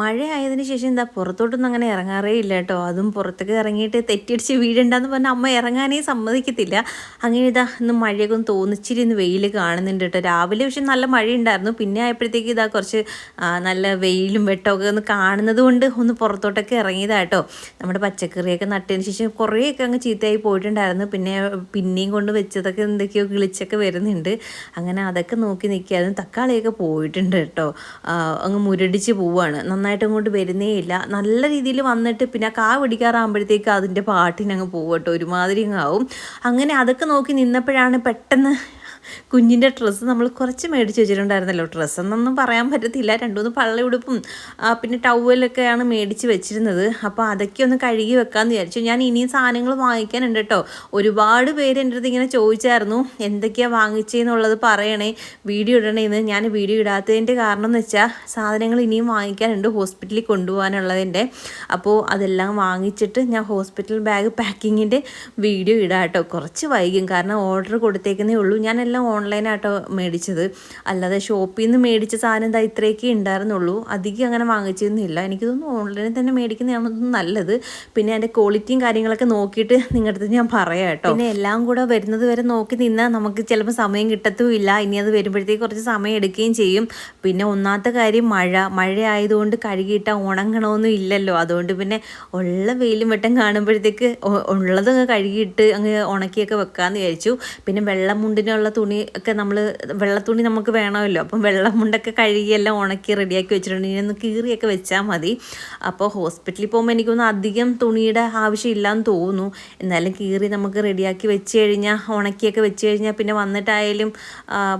മഴ ആയതിന് ശേഷം എന്താ പുറത്തോട്ടൊന്നും അങ്ങനെ ഇറങ്ങാറേ ഇല്ല കേട്ടോ. അതും പുറത്തേക്ക് ഇറങ്ങിയിട്ട് തെറ്റിയടിച്ച് വീടുണ്ടെന്ന് പറഞ്ഞാൽ അമ്മ ഇറങ്ങാനേ സമ്മതിക്കത്തില്ല. അങ്ങനെ ഇതാ ഇന്ന് മഴയൊക്കെ ഒന്ന് തോന്നിച്ചിരി ഇന്ന് വെയിൽ കാണുന്നുണ്ട് കേട്ടോ. രാവിലെ പക്ഷെ നല്ല മഴയുണ്ടായിരുന്നു. പിന്നെ ആയപ്പോഴത്തേക്ക് ഇതാ കുറച്ച് നല്ല വെയിലും വെട്ടമൊക്കെ ഒന്ന് കാണുന്നത് കൊണ്ട് ഒന്ന് പുറത്തോട്ടൊക്കെ ഇറങ്ങിയതാട്ടോ നമ്മുടെ പച്ചക്കറിയൊക്കെ നട്ടതിന് ശേഷം കുറേയൊക്കെ അങ്ങ് ചീത്തയായി പോയിട്ടുണ്ടായിരുന്നു. പിന്നെ പിന്നെയും കൊണ്ട് വെച്ചതൊക്കെ എന്തൊക്കെയോ കിളിച്ചൊക്കെ വരുന്നുണ്ട്. അങ്ങനെ അതൊക്കെ നോക്കി നിൽക്കായിരുന്നു തക്കാളിയൊക്കെ പോയിട്ടുണ്ട് കേട്ടോ. അങ്ങ് മുരടിച്ച് പോവാണ്. നന്നായിട്ട് അങ്ങോട്ട് വരുന്നേ ഇല്ല. നല്ല രീതിയിൽ വന്നിട്ട് പിന്നെ കാ പിടിക്കാറാകുമ്പോഴത്തേക്ക് അതിന്റെ പാട്ടിനങ്ങ് പോകട്ടെ ഒരുമാതിരി ആവും. അങ്ങനെ അതൊക്കെ നോക്കി നിന്നപ്പോഴാണ് പെട്ടെന്ന് കുഞ്ഞിന്റെ ഡ്രസ്സ് നമ്മൾ കുറച്ച് മേടിച്ച് വെച്ചിട്ടുണ്ടായിരുന്നല്ലോ. ഡ്രസ്സ് എന്നൊന്നും പറയാൻ പറ്റത്തില്ല. രണ്ടുമൂന്ന് മൂന്ന് പള്ള ഉടുപ്പും ആ, പിന്നെ ടവലൊക്കെയാണ് മേടിച്ച് വെച്ചിരുന്നത്. അപ്പോൾ അതൊക്കെ ഒന്ന് കഴുകി വെക്കാമെന്ന് വിചാരിച്ചു. ഞാൻ ഇനിയും സാധനങ്ങൾ വാങ്ങിക്കാനുണ്ട് കേട്ടോ. ഒരുപാട് പേര് എന്റെ അടുത്ത് ഇങ്ങനെ ചോദിച്ചായിരുന്നു. എന്തൊക്കെയാണ് വാങ്ങിച്ചതെന്നുള്ളത് പറയണേ. വീഡിയോ ഇടണേന്ന് ഞാൻ വീഡിയോ ഇടാത്തതിന്റെ കാരണം എന്ന് വെച്ചാൽ സാധനങ്ങൾ ഇനിയും വാങ്ങിക്കാനുണ്ട് ഹോസ്പിറ്റലിൽ കൊണ്ടുപോകാനുള്ളതിന്റെ. അപ്പോൾ അതെല്ലാം വാങ്ങിച്ചിട്ട് ഞാൻ ഹോസ്പിറ്റൽ ബാഗ് പാക്കിങ്ങിന്റെ വീഡിയോ ഇടാം കേട്ടോ. കുറച്ച് വൈകും. കാരണം ഓർഡർ കൊടുത്തേക്കുന്നേ ഉള്ളൂ. ഞാനെല്ലാം ഓൺലൈനായിട്ടോ മേടിച്ചത്. അല്ലാതെ ഷോപ്പിൽ നിന്ന് മേടിച്ച സാധനം എന്താ ഇത്രയൊക്കെ ഉണ്ടായിരുന്നുള്ളൂ അധികം അങ്ങനെ വാങ്ങിച്ചൊന്നുമില്ല എനിക്ക് തോന്നുന്നു ഓൺലൈനിൽ തന്നെ മേടിക്കുന്നതാണ് നല്ലത്. പിന്നെ അതിന്റെ ക്വാളിറ്റിയും കാര്യങ്ങളൊക്കെ നോക്കിയിട്ട് നിങ്ങളുടെ അടുത്ത് ഞാൻ പറയാം കേട്ടോ. പിന്നെ എല്ലാം കൂടെ വരുന്നത് വരെ നോക്കി നിന്നാൽ നമുക്ക് ചിലപ്പോൾ സമയം കിട്ടത്തുമില്ല. ഇനി അത് വരുമ്പോഴത്തേക്ക് കുറച്ച് സമയം എടുക്കുകയും ചെയ്യും. പിന്നെ ഒന്നാമത്തെ കാര്യം മഴ. മഴ ആയതുകൊണ്ട് കഴുകിയിട്ട ഉണങ്ങണമൊന്നും ഇല്ലല്ലോ. അതുകൊണ്ട് പിന്നെ ഉള്ള വെയിലും വെട്ടം കാണുമ്പോഴത്തേക്ക് ഉള്ളതങ്ങ് കഴുകിയിട്ട് അങ്ങ് ഉണക്കിയൊക്കെ വെക്കാമെന്ന് വിചാരിച്ചു. പിന്നെ വെള്ളമുണ്ടിനുള്ള തുണി ഒക്കെ നമ്മൾ വെള്ള തുണി നമുക്ക് വേണമല്ലോ. അപ്പം വെള്ളമുണ്ടൊക്കെ കഴുകിയെല്ലാം ഉണക്കി റെഡിയാക്കി വെച്ചിട്ടുണ്ട്. ഇനി ഒന്ന് കീറിയൊക്കെ വെച്ചാൽ മതി. അപ്പോൾ ഹോസ്പിറ്റലിൽ പോകുമ്പോൾ എനിക്കൊന്നും അധികം തുണിയുടെ ആവശ്യമില്ലാന്ന് തോന്നുന്നു. എന്നാലും കീറി നമുക്ക് റെഡിയാക്കി വെച്ച് കഴിഞ്ഞാൽ ഉണക്കിയൊക്കെ വെച്ച് കഴിഞ്ഞാൽ പിന്നെ വന്നിട്ടായാലും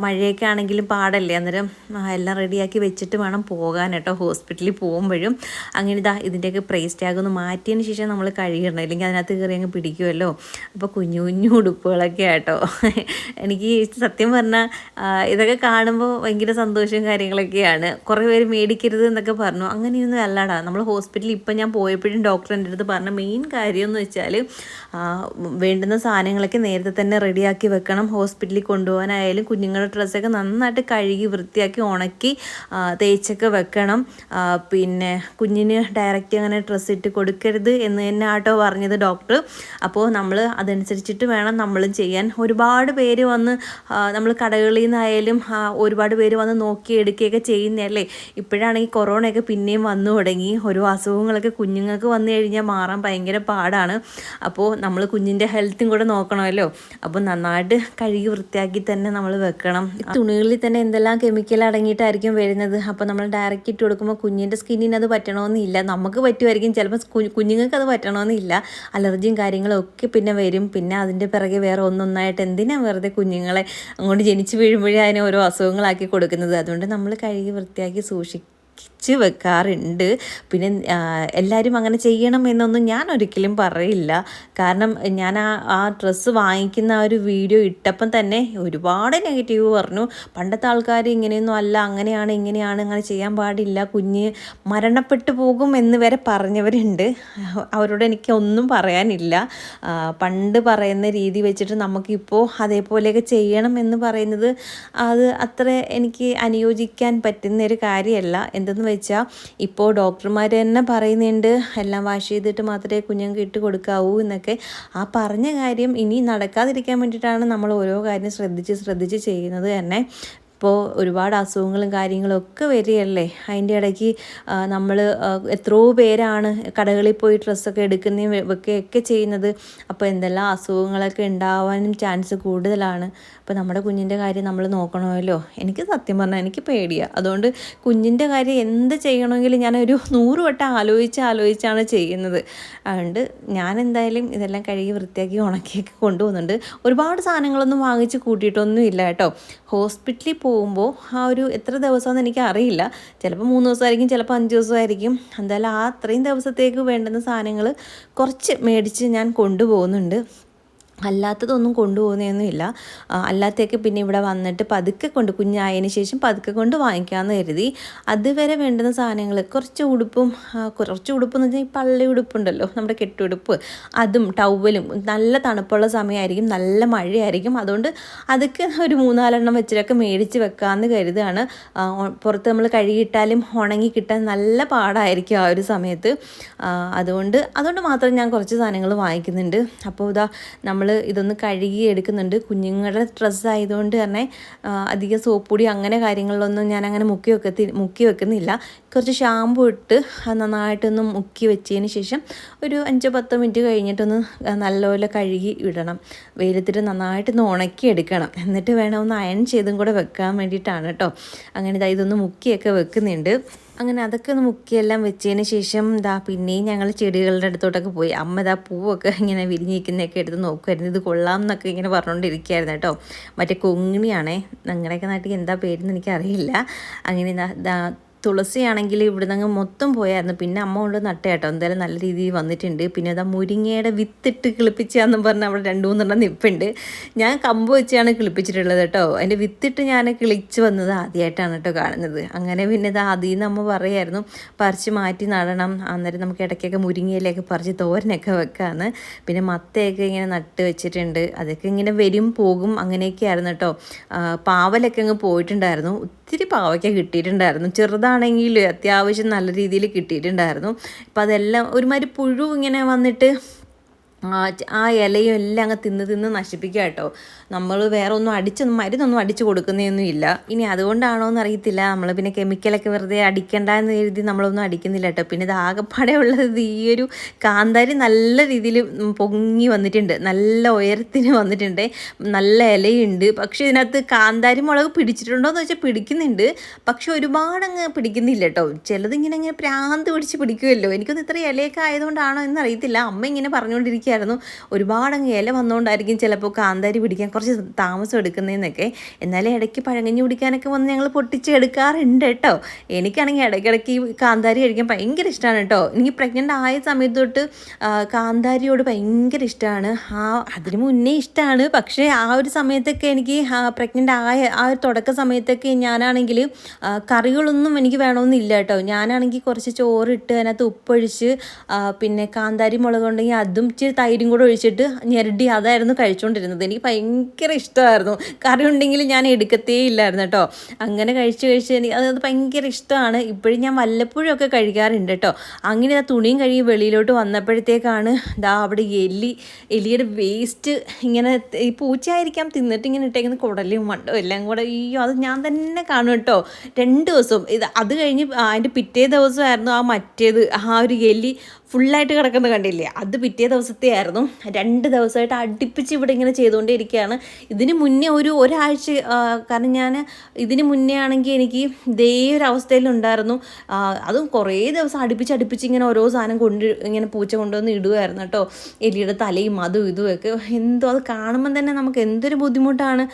മഴയൊക്കെ ആണെങ്കിലും പാടല്ലേ. അന്നേരം എല്ലാം റെഡിയാക്കി വെച്ചിട്ട് വേണം പോകാൻ കേട്ടോ ഹോസ്പിറ്റലിൽ പോകുമ്പോഴും. അങ്ങനെ ഇതാ ഇതിന്റെയൊക്കെ പ്രൈസ് ടാഗ് ഒന്ന് മാറ്റിയതിന് ശേഷം നമ്മൾ കഴുകിയിടണം ഇല്ലെങ്കിൽ അതിനകത്ത് കയറി അങ്ങ് പിടിക്കുമല്ലോ അപ്പോൾ കുഞ്ഞു കുഞ്ഞു ഉടുപ്പുകളൊക്കെ ആട്ടോ. എനിക്ക് സത്യം പറഞ്ഞാൽ ഇതൊക്കെ കാണുമ്പോൾ ഭയങ്കര സന്തോഷവും കാര്യങ്ങളൊക്കെയാണ്. കുറേ പേര് മേടിക്കരുത് എന്നൊക്കെ പറഞ്ഞു. അങ്ങനെയൊന്നും അല്ലാടാ. നമ്മൾ ഹോസ്പിറ്റലിൽ ഇപ്പം ഞാൻ പോയപ്പോഴും ഡോക്ടർ എന്റെ അടുത്ത് പറഞ്ഞ മെയിൻ കാര്യം എന്ന് വെച്ചാൽ വേണ്ടുന്ന സാധനങ്ങളൊക്കെ നേരത്തെ തന്നെ റെഡിയാക്കി വെക്കണം. ഹോസ്പിറ്റലിൽ കൊണ്ടുപോകാനായാലും കുഞ്ഞുങ്ങളുടെ ഡ്രസ്സൊക്കെ നന്നായിട്ട് കഴുകി വൃത്തിയാക്കി ഉണക്കി തേച്ചൊക്കെ വെക്കണം. പിന്നെ കുഞ്ഞിന് ഡയറക്റ്റ് അങ്ങനെ ഡ്രസ്സ് ഇട്ട് കൊടുക്കരുത് എന്ന് തന്നെ ആട്ടോ പറഞ്ഞത് ഡോക്ടർ. അപ്പോൾ നമ്മൾ അതനുസരിച്ചിട്ട് വേണം നമ്മളും ചെയ്യാൻ. ഒരുപാട് പേര് വന്ന് നമ്മൾ കടകളിൽ നിന്നായാലും ഒരുപാട് പേര് വന്ന് നോക്കി എടുക്കുകയൊക്കെ ചെയ്യുന്നതല്ലേ ഇപ്പോഴാണെങ്കിൽ കൊറോണയൊക്കെ പിന്നെയും വന്നു തുടങ്ങി. ഒരു അസുഖങ്ങളൊക്കെ കുഞ്ഞുങ്ങൾക്ക് വന്നു കഴിഞ്ഞാൽ മാറാൻ ഭയങ്കര പാടാണ്. അപ്പോൾ നമ്മൾ കുഞ്ഞിന്റെ ഹെൽത്തും കൂടെ നോക്കണമല്ലോ. അപ്പോൾ നന്നായിട്ട് കഴുകി വൃത്തിയാക്കി തന്നെ നമ്മൾ വെക്കണം. തുണികളിൽ തന്നെ എന്തെല്ലാം കെമിക്കൽ അടങ്ങിയിട്ടായിരിക്കും വരുന്നത്? അപ്പോൾ നമ്മൾ ഡയറക്റ്റ് ഇട്ട് കൊടുക്കുമ്പോൾ കുഞ്ഞിന്റെ സ്കിന്നിന് അത് പറ്റണമെന്നില്ല നമുക്ക് പറ്റുമായിരിക്കും. ചിലപ്പോൾ കുഞ്ഞുങ്ങൾക്ക് അത് പറ്റണമെന്നില്ല അലർജിയും കാര്യങ്ങളും ഒക്കെ പിന്നെ വരും. പിന്നെ അതിന്റെ പിറകെ വേറെ ഒന്നൊന്നായിട്ട് എന്തിനാണ് വെറുതെ കുഞ്ഞുങ്ങളെ അങ്ങോട്ട് ജനിച്ച് വീഴുമ്പോഴേ അതിനെ ഓരോ അസുഖങ്ങളാക്കി കൊടുക്കുന്നത്. അതുകൊണ്ട് നമ്മൾ കഴുകി വൃത്തിയാക്കി സൂക്ഷിക്കും ച്ച് വെക്കാറുണ്ട്. പിന്നെ എല്ലാവരും അങ്ങനെ ചെയ്യണം എന്നൊന്നും ഞാൻ ഒരിക്കലും പറയില്ല. കാരണം ഞാൻ ആ ആ ഡ്രസ്സ് വാങ്ങിക്കുന്ന ആ ഒരു വീഡിയോ ഇട്ടപ്പം തന്നെ ഒരുപാട് നെഗറ്റീവ് പറഞ്ഞു. പണ്ടത്തെ ആൾക്കാർ ഇങ്ങനെയൊന്നും അല്ല അങ്ങനെയാണ് ഇങ്ങനെയാണ് അങ്ങനെ ചെയ്യാൻ പാടില്ല കുഞ്ഞ് മരണപ്പെട്ടു പോകും എന്ന് വരെ പറഞ്ഞവരുണ്ട്. അവരോട് എനിക്ക് ഒന്നും പറയാനില്ല. പണ്ട് പറയുന്ന രീതി വെച്ചിട്ട് നമുക്കിപ്പോൾ അതേപോലെയൊക്കെ ചെയ്യണം എന്ന് പറയുന്നത് അത് അത്ര എനിക്ക് അനുയോജിക്കാൻ പറ്റുന്ന ഒരു കാര്യമല്ല. എന്തെന്ന് വെച്ചാൽ ഇപ്പോൾ ഡോക്ടർമാർ തന്നെ പറയുന്നുണ്ട് എല്ലാം വാഷ് ചെയ്തിട്ട് മാത്രമേ കുഞ്ഞുങ്ങൾക്ക് ഇട്ട് കൊടുക്കാവൂ എന്നൊക്കെ. ആ പറഞ്ഞ കാര്യം ഇനി നടക്കാതിരിക്കാൻ വേണ്ടിയിട്ടാണ് നമ്മൾ ഓരോ കാര്യം ശ്രദ്ധിച്ച് ശ്രദ്ധിച്ച് ചെയ്യുന്നത് തന്നെ. ഇപ്പോൾ ഒരുപാട് അസുഖങ്ങളും കാര്യങ്ങളും ഒക്കെ വരികയല്ലേ? അതിന്റെ ഇടയ്ക്ക് നമ്മൾ എത്രയോ പേരാണ് കടകളിൽ പോയി ഡ്രസ്സൊക്കെ എടുക്കുന്നതും വെക്കുകയൊക്കെ ചെയ്യുന്നത്. അപ്പോൾ എന്തെല്ലാം അസുഖങ്ങളൊക്കെ ഉണ്ടാവാനും ചാൻസ് കൂടുതലാണ്. അപ്പോൾ നമ്മുടെ കുഞ്ഞിന്റെ കാര്യം നമ്മൾ നോക്കണമല്ലോ. എനിക്ക് സത്യം പറഞ്ഞാൽ എനിക്ക് പേടിയാണ് അതുകൊണ്ട് കുഞ്ഞിന്റെ കാര്യം എന്ത് ചെയ്യണമെങ്കിലും ഞാനൊരു നൂറ് വട്ടം ആലോചിച്ച് ആലോചിച്ചാണ് ചെയ്യുന്നത്. അതുകൊണ്ട് ഞാൻ എന്തായാലും ഇതെല്ലാം കഴുകി വൃത്തിയാക്കി ഉണക്കിയൊക്കെ കൊണ്ടുപോകുന്നുണ്ട്. ഒരുപാട് സാധനങ്ങളൊന്നും വാങ്ങിച്ച് കൂട്ടിയിട്ടൊന്നും ഇല്ല കേട്ടോ. ഹോസ്പിറ്റലിൽ പോകുമ്പോൾ ആ ഒരു എത്ര ദിവസമെന്ന് എനിക്ക് അറിയില്ല. ചിലപ്പോൾ മൂന്ന് ദിവസമായിരിക്കും ചിലപ്പോൾ അഞ്ച് ദിവസമായിരിക്കും. എന്തായാലും ആ അത്രയും ദിവസത്തേക്ക് വേണ്ടുന്ന സാധനങ്ങൾ കുറച്ച് മേടിച്ച് ഞാൻ കൊണ്ടുപോകുന്നുണ്ട്. അല്ലാത്തതൊന്നും കൊണ്ടുപോകുന്നതൊന്നുമില്ല അല്ലാത്തൊക്കെ പിന്നെ ഇവിടെ വന്നിട്ട് പതുക്കെ കൊണ്ട് കുഞ്ഞായതിന് ശേഷം പതുക്കെ കൊണ്ട് വാങ്ങിക്കാമെന്ന് കരുതി. അതുവരെ വേണ്ടുന്ന സാധനങ്ങൾ കുറച്ച് ഉടുപ്പും കുറച്ച് ഉടുപ്പ് എന്ന് വെച്ചാൽ ഈ പള്ളി ഉടുപ്പുണ്ടല്ലോ നമ്മുടെ കെട്ടുടുപ്പ്. അതും ടവലും നല്ല തണുപ്പുള്ള സമയമായിരിക്കും നല്ല മഴയായിരിക്കും. അതുകൊണ്ട് അതൊക്കെ ഒരു മൂന്നാലെണ്ണം വെച്ചിട്ടൊക്കെ മേടിച്ച് വെക്കാമെന്ന് കരുതുകയാണ് ആ, പുറത്ത് നമ്മൾ കഴുകിയിട്ടാലും ഉണങ്ങി കിട്ടാൻ നല്ല പാടായിരിക്കും ആ ഒരു സമയത്ത്. അതുകൊണ്ട് അതുകൊണ്ട് മാത്രം ഞാൻ കുറച്ച് സാധനങ്ങൾ വാങ്ങിക്കുന്നുണ്ട്. അപ്പോൾ ഇതാ നമ്മൾ ഇതൊന്ന് കഴുകി എടുക്കുന്നുണ്ട്. കുഞ്ഞുങ്ങളുടെ ഡ്രസ്സ് ആയതുകൊണ്ട് തന്നെ അധികം സോപ്പ് പൊടി അങ്ങനെ കാര്യങ്ങളിലൊന്നും ഞാൻ അങ്ങനെ മുക്കി വെക്കത്തി മുക്കി വെക്കുന്നില്ല. കുറച്ച് ഷാമ്പു ഇട്ട് നന്നായിട്ടൊന്ന് മുക്കി വെച്ചതിന് ശേഷം ഒരു അഞ്ചോ പത്തോ മിനിറ്റ് കഴിഞ്ഞിട്ടൊന്ന് നല്ലപോലെ കഴുകി ഇടണം. വെയിലത്തിട്ട് നന്നായിട്ടൊന്ന് ഉണക്കി എടുക്കണം. എന്നിട്ട് വേണം ഒന്ന് അയൺ ചെയ്തും കൂടെ വെക്കാൻ വേണ്ടിയിട്ടാണ് കേട്ടോ അങ്ങനെ ഇതാ ഇതൊന്ന് മുക്കിയൊക്കെ വെക്കുന്നുണ്ട്. അങ്ങനെ അതൊക്കെ ഒന്ന് മുക്കിയെല്ലാം വെച്ചതിന് ശേഷം ഇതാ പിന്നെയും ഞങ്ങൾ ചെടികളുടെ അടുത്തോട്ടൊക്കെ പോയി. അമ്മ ഇതാ പൂവൊക്കെ ഇങ്ങനെ വിരിഞ്ഞിരിക്കുന്നതൊക്കെ എടുത്ത് നോക്കുമായിരുന്നു ഇത് കൊള്ളാം എന്നൊക്കെ ഇങ്ങനെ പറഞ്ഞുകൊണ്ടിരിക്കുകയായിരുന്നു കേട്ടോ. മറ്റേ കൊങ്ങിണിയാണേ. ഞങ്ങളുടെയൊക്കെ നാട്ടിൽ എന്താ പേരെന്ന് എനിക്കറിയില്ല. അങ്ങനെ ഇതാ തുളസിയാണെങ്കിൽ ഇവിടെ നിന്ന് മൊത്തം പോയായിരുന്നു. പിന്നെ അമ്മ കൊണ്ട് നട്ട കേട്ടോ. എന്തായാലും നല്ല രീതിയിൽ വന്നിട്ടുണ്ട്. പിന്നെ അതാ മുരിങ്ങയുടെ വിത്തിട്ട് കിളിപ്പിച്ചാന്നും പറഞ്ഞ് അവിടെ രണ്ട് മൂന്നെണ്ണം നിപ്പുണ്ട്. ഞാൻ കമ്പ് വെച്ചാണ് കിളിപ്പിച്ചിട്ടുള്ളത് കേട്ടോ. അതിന്റെ വിത്തിട്ട് ഞാൻ കിളിച്ച് വന്നത് ആദ്യമായിട്ടാണ് കേട്ടോ കാണുന്നത്. അങ്ങനെ പിന്നെ ഇത് ആദ്യം നിന്ന് അമ്മ പറയായിരുന്നു പറിച്ച് മാറ്റി നടണം. അന്നേരം നമുക്ക് ഇടയ്ക്കൊക്കെ മുരിങ്ങയിലൊക്കെ പറിച്ച് തോരനൊക്കെ വെക്കാമെന്ന് പിന്നെ മത്തയൊക്കെ ഇങ്ങനെ നട്ട് വെച്ചിട്ടുണ്ട്. അതൊക്കെ ഇങ്ങനെ വരും പോകും അങ്ങനെയൊക്കെ ആയിരുന്നു കേട്ടോ പാവലൊക്കെ അങ്ങ് പോയിട്ടുണ്ടായിരുന്നു. ഒത്തിരി പാവയ്ക്ക കിട്ടിയിട്ടുണ്ടായിരുന്നു. ചെറുതാണെങ്കിൽ അത്യാവശ്യം നല്ല രീതിയിൽ കിട്ടിയിട്ടുണ്ടായിരുന്നു. അപ്പം അതെല്ലാം ഒരുമാതിരി പുഴു ഇങ്ങനെ വന്നിട്ട് ആ ഇലയും എല്ലാം അങ്ങ് തിന്ന് തിന്ന് നശിപ്പിക്കുക കേട്ടോ. നമ്മൾ വേറെ ഒന്നും അടിച്ചൊന്നും മരുന്നൊന്നും അടിച്ചു കൊടുക്കുന്നതൊന്നും ഇല്ല. ഇനി അതുകൊണ്ടാണോ എന്ന് അറിയത്തില്ല നമ്മൾ പിന്നെ കെമിക്കലൊക്കെ വെറുതെ അടിക്കണ്ട എന്ന് എഴുതി നമ്മളൊന്നും അടിക്കുന്നില്ല കേട്ടോ. പിന്നെ ഇത് ആകെപ്പാടെ ഉള്ളത് ഈ ഒരു കാന്താരി നല്ല രീതിയിൽ പൊങ്ങി വന്നിട്ടുണ്ട്. നല്ല ഉയരത്തിന് വന്നിട്ടുണ്ട്. നല്ല ഇലയുണ്ട്. പക്ഷേ ഇതിനകത്ത് കാന്താരി മുളക് പിടിച്ചിട്ടുണ്ടോ എന്ന് വെച്ചാൽ പിടിക്കുന്നുണ്ട്. പക്ഷെ ഒരുപാട് അങ്ങ് പിടിക്കുന്നില്ല കേട്ടോ. ചിലത് ഇങ്ങനെ പ്രാന്ത് പിടിച്ച് പിടിക്കുമല്ലോ എനിക്കൊന്നും ഇത്ര ഇലയൊക്കെ ആയതുകൊണ്ടാണോ എന്ന് അറിയത്തില്ല അമ്മ ഇങ്ങനെ പറഞ്ഞുകൊണ്ടിരിക്കുകയായിരുന്നു ഒരുപാട് അങ്ങ് ഇല വന്നുകൊണ്ടായിരിക്കും ചിലപ്പോൾ കാന്താരി പിടിക്കാൻ കുറച്ച് താമസം എടുക്കുന്നതെന്നൊക്കെ എന്നാലും ഇടയ്ക്ക് പഴങ്കഞ്ഞി കുടിക്കാനൊക്കെ വന്ന് ഞങ്ങൾ പൊട്ടിച്ച് എടുക്കാറുണ്ട് കേട്ടോ. എനിക്കാണെങ്കിൽ ഇടയ്ക്കിടയ്ക്ക് ഈ കാന്താരി കഴിക്കാൻ ഭയങ്കര ഇഷ്ടമാണ് കേട്ടോ. എനിക്ക് പ്രഗ്നന്റ് ആയ സമയത്ത് തൊട്ട് കാന്താരിയോട് ഭയങ്കര ഇഷ്ടമാണ് ആ അതിന് മുന്നേ ഇഷ്ടമാണ് പക്ഷേ ആ ഒരു സമയത്തൊക്കെ എനിക്ക് പ്രഗ്നന്റ് ആയ ആ ഒരു തുടക്ക സമയത്തൊക്കെ ഞാനാണെങ്കിൽ കറികളൊന്നും എനിക്ക് വേണമെന്നില്ല കേട്ടോ. ഞാനാണെങ്കിൽ കുറച്ച് ചോറിട്ട് അതിനകത്ത് ഉപ്പൊഴിച്ച് പിന്നെ കാന്താരി മുളക് ഉണ്ടെങ്കിൽ അതും ഇച്ചിരി തൈരും കൂടെ ഒഴിച്ചിട്ട് ഞെരടി അതായിരുന്നു കഴിച്ചുകൊണ്ടിരുന്നത് എനിക്ക് ഭയങ്കര ഇഷ്ടമായിരുന്നു. കറി ഉണ്ടെങ്കിൽ ഞാൻ എടുക്കത്തേ ഇല്ലായിരുന്നു കേട്ടോ. അങ്ങനെ കഴിച്ച് കഴിച്ച് എനിക്ക് അത് ഭയങ്കര ഇഷ്ടമാണ്. ഇപ്പോഴും ഞാൻ വല്ലപ്പോഴും ഒക്കെ കഴിക്കാറുണ്ട് കേട്ടോ. അങ്ങനെ ആ തുണിയും കഴുകി വെളിയിലോട്ട് വന്നപ്പോഴത്തേക്കാണ് ദാ അവിടെ എലി എലിയുടെ വേസ്റ്റ് ഇങ്ങനെ ഈ പൂച്ചയായിരിക്കാം തിന്നിട്ട് ഇങ്ങനെ ഇട്ടേക്കുന്ന കുടലും മണ്ടോ എല്ലാം കൂടെ. അയ്യോ അത് ഞാൻ തന്നെ കാണും കേട്ടോ. രണ്ട് ദിവസവും ഇത് അത് കഴിഞ്ഞ് അതിന്റെ പിറ്റേ ദിവസമായിരുന്നു ആ മറ്റേത്. ആ ഒരു എലി ഫുള്ളായിട്ട് കിടക്കുന്നത് കണ്ടില്ലേ? അത് പിറ്റേ ദിവസത്തെ ആയിരുന്നു രണ്ട് ദിവസമായിട്ട് അടുപ്പിച്ച് ഇവിടെ ഇങ്ങനെ ചെയ്തുകൊണ്ടേ ഇരിക്കുകയാണ് ഇതിന് മുന്നേ ഒരു ഒരാഴ്ച കാരണം ഞാൻ ഇതിന് മുന്നേ ആണെങ്കിൽ എനിക്ക് ഇതേ ഒരു അവസ്ഥയിലുണ്ടായിരുന്നു അതും കുറേ ദിവസം അടുപ്പിച്ച് അടുപ്പിച്ച് ഇങ്ങനെ ഓരോ സാധനം കൊണ്ട് ഇങ്ങനെ പൂച്ച കൊണ്ടുവന്ന് ഇടുമായിരുന്നു കേട്ടോ. എലിയുടെ തലയും അതും ഇതുമൊക്കെ എന്തോ അത് കാണുമ്പം തന്നെ നമുക്ക് എന്തൊരു ബുദ്ധിമുട്ടാണ്.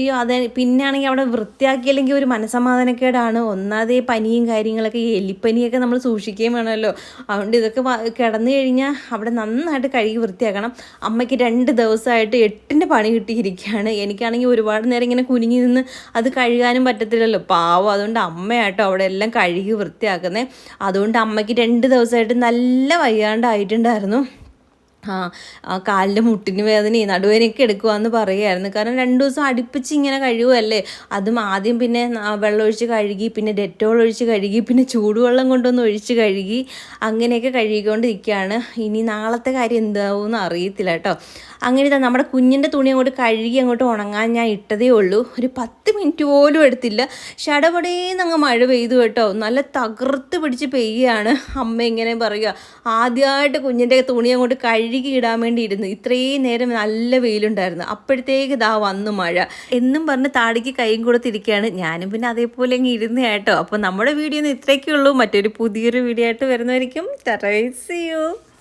ഈ അതെ പിന്നെ ആണെങ്കിൽ അവിടെ വൃത്തിയാക്കിയില്ലെങ്കിൽ ഒരു മനസമാധാനക്കേടാണ് ഒന്നാതെ പനിയും കാര്യങ്ങളൊക്കെ ഈ എലിപ്പനിയൊക്കെ നമ്മൾ സൂക്ഷിക്കുകയും വേണമല്ലോ. അതുകൊണ്ട് ഇതൊക്കെ കിടന്നു കഴിഞ്ഞാൽ അവിടെ നന്നായിട്ട് കഴുകി വൃത്തിയാക്കണം. അമ്മയ്ക്ക് രണ്ട് ദിവസമായിട്ട് എട്ടിന്റെ പണി കിട്ടിയിരിക്കുകയാണ്. എനിക്കാണെങ്കിൽ ഒരുപാട് നേരം ഇങ്ങനെ കുനിഞ്ഞു നിന്ന് അത് കഴുകാനും പറ്റത്തില്ലല്ലോ. പാവം അതുകൊണ്ട് അമ്മയാട്ടോ അവിടെ എല്ലാം കഴുകി വൃത്തിയാക്കുന്നത് അതുകൊണ്ട് അമ്മയ്ക്ക് രണ്ട് ദിവസമായിട്ട് നല്ല വയ്യാണ്ടായിട്ടുണ്ടായിരുന്നു. ആ കാലിന്റെ മുട്ടിന് വേദനയും നടുവേദനയൊക്കെ എടുക്കുവാന്ന് പറയുമായിരുന്നു കാരണം രണ്ട് ദിവസം അടുപ്പിച്ച് ഇങ്ങനെ കഴുകുമല്ലേ അതും ആദ്യം പിന്നെ വെള്ളമൊഴിച്ച് കഴുകി പിന്നെ ഡെറ്റോൾ ഒഴിച്ച് കഴുകി പിന്നെ ചൂടുവെള്ളം കൊണ്ടൊന്ന് ഒഴിച്ച് കഴുകി അങ്ങനെയൊക്കെ കഴുകിക്കൊണ്ടിരിക്കുകയാണ്. ഇനി നാളത്തെ കാര്യം എന്താവും എന്ന് അറിയത്തില്ല കേട്ടോ. അങ്ങനെ ഇതാ നമ്മുടെ കുഞ്ഞിന്റെ തുണി അങ്ങോട്ട് കഴുകി അങ്ങോട്ട് ഉണങ്ങാൻ ഞാൻ ഇട്ടതേ ഉള്ളൂ. ഒരു പത്ത് മിനിറ്റ് പോലും എടുത്തില്ല. ഷടപടേന്ന് അങ്ങ് മഴ പെയ്തു കേട്ടോ. നല്ല തകർത്ത് പിടിച്ച് പെയ്യാണ് അമ്മ ഇങ്ങനെ പറയുക ആദ്യമായിട്ട് കുഞ്ഞിന്റെ തുണി അങ്ങോട്ട് കഴുകി ഇടാൻ വേണ്ടി ഇരുന്നു ഇത്രയും നേരം നല്ല വെയിലുണ്ടായിരുന്നു. അപ്പോഴത്തേക്ക് ഇതാ വന്നു മഴ. എന്നും പറഞ്ഞ് താടിക്ക് കൈയും കൊടുത്തിരിക്കുകയാണ് ഞാനും പിന്നെ അതേപോലെ അങ്ങ് ഇരുന്ന് കേട്ടോ. അപ്പോൾ നമ്മുടെ വീഡിയോ ഇത്രയൊക്കെ ഉള്ളൂ മറ്റൊരു പുതിയൊരു വീഡിയോ ആയിട്ട് വരുന്നതായിരിക്കും. ടെറൈസ് യു